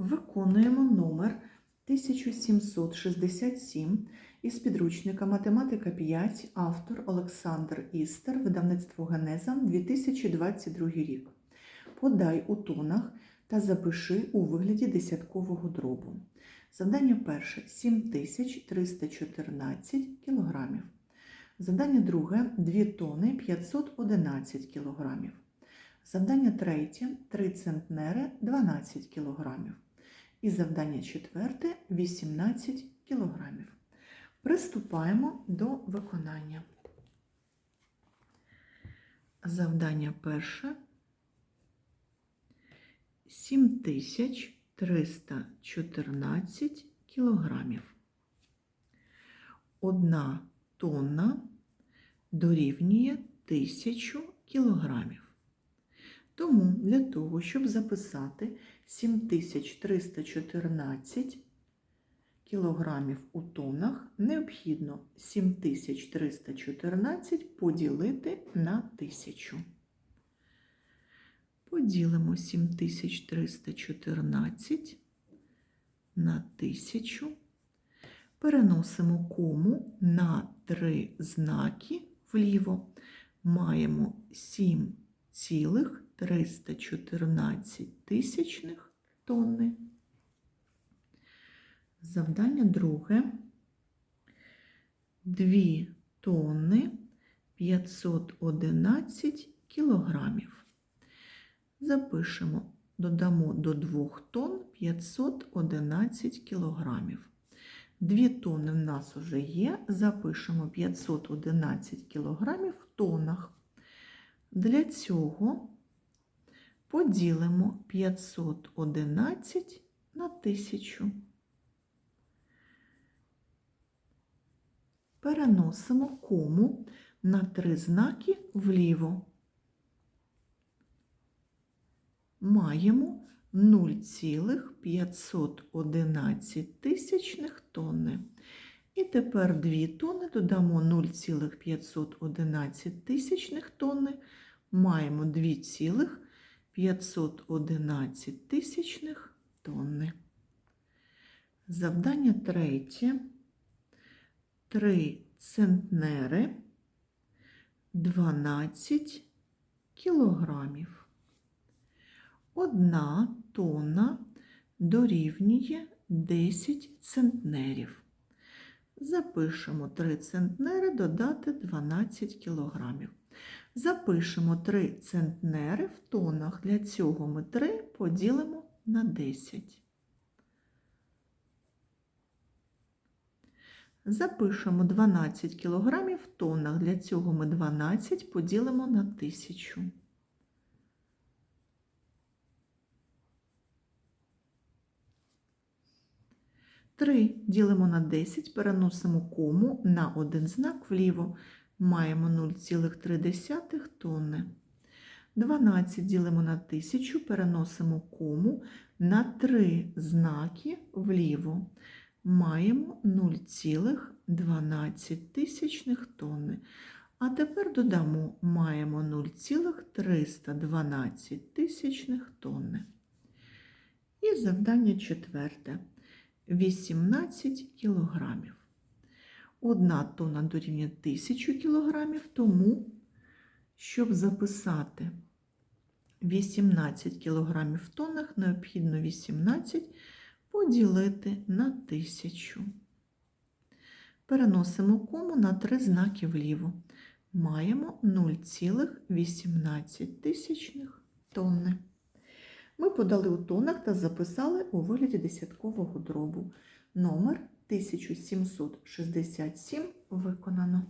Виконуємо номер 1767 із підручника Математика 5, автор Олександр Істер, видавництво Генеза, 2022 рік. Подай у тонах та запиши у вигляді десяткового дробу. Завдання перше 7314 кілограмів. Завдання друге 2 тони 511 кілограмів. Завдання третє 3 центнери 12 кілограмів. І завдання четверте 18 кілограмів. Приступаємо до виконання. Завдання перше 7314 кілограмів. Одна тонна дорівнює 1000 кілограмів. Тому для того, щоб записати 7314 кілограмів у тонах, необхідно 7314 поділити на 1000. Поділимо 7314 на 1000. Переносимо кому на три знаки вліво. Маємо 7,314 тисячних тонни. Завдання друге. 2 тонни 511 кілограмів. Запишемо, додамо до 2 тонн 511 кілограмів. 2 тонни в нас вже є, запишемо 511 кілограмів в тонах. Для цього поділимо 511 на 1000. Переносимо кому на три знаки вліво. Маємо 0,511 тисячних тонни. І тепер 2 тонни додамо 0,511 тисячних тонни. Маємо 2,511 тисячних тонни. Завдання третє. 3 центнери 12 кілограмів. Одна тонна дорівнює 10 центнерів. Запишемо 3 центнери додати 12 кілограмів. Запишемо 3 центнери в тонах. Для цього ми 3 поділимо на 10. Запишемо 12 кілограмів в тоннах. Для цього ми 12 поділимо на 1000. Три ділимо на 10, переносимо кому на один знак вліво. Маємо 0,3 тонни. 12 ділимо на 1000, переносимо кому на 3 знаки вліво маємо 0,12 тисячних тонни. А тепер додамо маємо 0,312 тисячних тонни. І завдання четверте 18 кілограмів. Одна тонна дорівнює 1000 кілограмів, тому, щоб записати 18 кілограмів в тоннах, необхідно 18 поділити на 1000. Переносимо кому на три знаки вліво. Маємо 0,18 тисячних тонни. Ми подали у тонах та записали у вигляді десяткового дробу. Номер 1767 виконано.